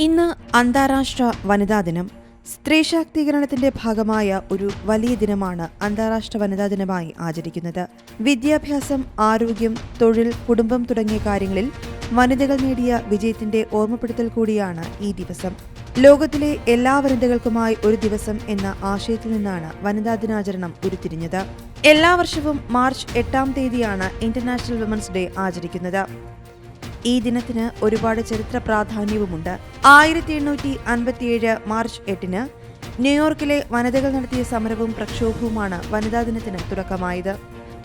ഇന്ന് അന്താരാഷ്ട്ര വനിതാ ദിനം. സ്ത്രീ ശാക്തീകരണത്തിന്റെ ഭാഗമായ ഒരു വലിയ ദിനമാണ് അന്താരാഷ്ട്ര വനിതാ ദിനമായി ആചരിക്കുന്നത്. വിദ്യാഭ്യാസം ആരോഗ്യം തൊഴിൽ കുടുംബം തുടങ്ങിയ കാര്യങ്ങളിൽ വനിതകൾ നേടിയ വിജയത്തിന്റെ ഓർമ്മപ്പെടുത്തൽ കൂടിയാണ് ഈ ദിവസം. ലോകത്തിലെ എല്ലാ വനിതകൾക്കുമായി ഒരു ദിവസം എന്ന ആശയത്തിൽ നിന്നാണ് വനിതാ ദിനാചരണം ഉരുത്തിരിഞ്ഞത്. എല്ലാ വർഷവും മാർച്ച് എട്ടാം തീയതിയാണ് ഇന്റർനാഷണൽ വിമൻസ് ഡേ ആചരിക്കുന്നത്. ഈ ദിനത്തിന് ഒരുപാട് ചരിത്ര പ്രാധാന്യവുമുണ്ട്. ആയിരത്തി എണ്ണൂറ്റി അൻപത്തിയേഴ് മാർച്ച് എട്ടിന് ന്യൂയോർക്കിലെ വനിതകൾ നടത്തിയ സമരവും പ്രക്ഷോഭവുമാണ് വനിതാ ദിനത്തിന് തുടക്കമായത്.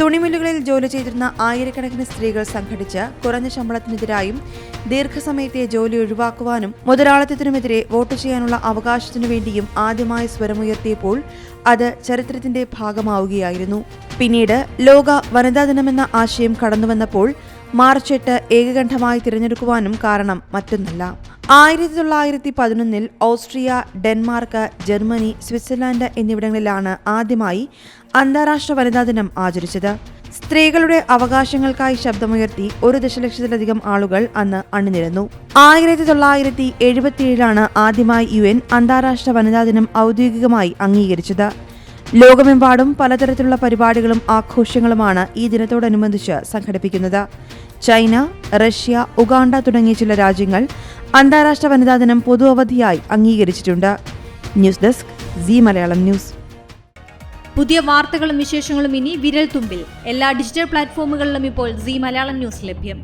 തുണിമില്ലുകളിൽ ജോലി ചെയ്തിരുന്ന ആയിരക്കണക്കിന് സ്ത്രീകൾ സംഘടിച്ച് കുറഞ്ഞ ശമ്പളത്തിനെതിരായും ദീർഘസമയത്തെ ജോലി ഒഴിവാക്കുവാനും മുതലാളിത്തത്തിനുമെതിരെ വോട്ട് ചെയ്യാനുള്ള അവകാശത്തിനു വേണ്ടിയും ആദ്യമായി സ്വരമുയർത്തിയപ്പോൾ അത് ചരിത്രത്തിന്റെ ഭാഗമാവുകയായിരുന്നു. പിന്നീട് ലോക വനിതാ ദിനമെന്ന ആശയം കടന്നുവന്നപ്പോൾ മാർച്ച് എട്ട് ഏകകണ്ഠമായി തിരഞ്ഞെടുക്കുവാനും കാരണം മറ്റൊന്നല്ല. ആയിരത്തി തൊള്ളായിരത്തി പതിനൊന്നിൽ ഓസ്ട്രിയ ഡെൻമാർക്ക് ജർമ്മനി സ്വിറ്റ്സർലാൻഡ് എന്നിവിടങ്ങളിലാണ് ആദ്യമായി അന്താരാഷ്ട്ര വനിതാ ദിനം ആചരിച്ചത്. സ്ത്രീകളുടെ അവകാശങ്ങൾക്കായി ശബ്ദമുയർത്തി ഒരു ദശലക്ഷത്തിലധികം ആളുകൾ അന്ന് അണിനിരന്നു. ആയിരത്തി തൊള്ളായിരത്തി എഴുപത്തിയേഴിലാണ് ആദ്യമായി യു എൻ അന്താരാഷ്ട്ര വനിതാ ദിനം ഔദ്യോഗികമായി അംഗീകരിച്ചത്. ലോകമെമ്പാടും പലതരത്തിലുള്ള പരിപാടികളും ആഘോഷങ്ങളുമാണ് ഈ ദിനത്തോടനുബന്ധിച്ച് സംഘടിപ്പിക്കുന്നത്. ചൈന റഷ്യ ഉഗാണ്ട തുടങ്ങിയ ചില രാജ്യങ്ങൾ അന്താരാഷ്ട്ര വനിതാ ദിനം പൊതു അവധിയായി അംഗീകരിച്ചിട്ടുണ്ട്. News desk C Malayalam news. പുതിയ വാർത്തകളും വിശേഷങ്ങളും ഇനി വിരൽ തുമ്പിൽ എല്ലാ ഡിജിറ്റൽ പ്ലാറ്റ്ഫോമുകളിലും ഇപ്പോൾ സി മലയാളം ന്യൂസ് ലഭ്യം.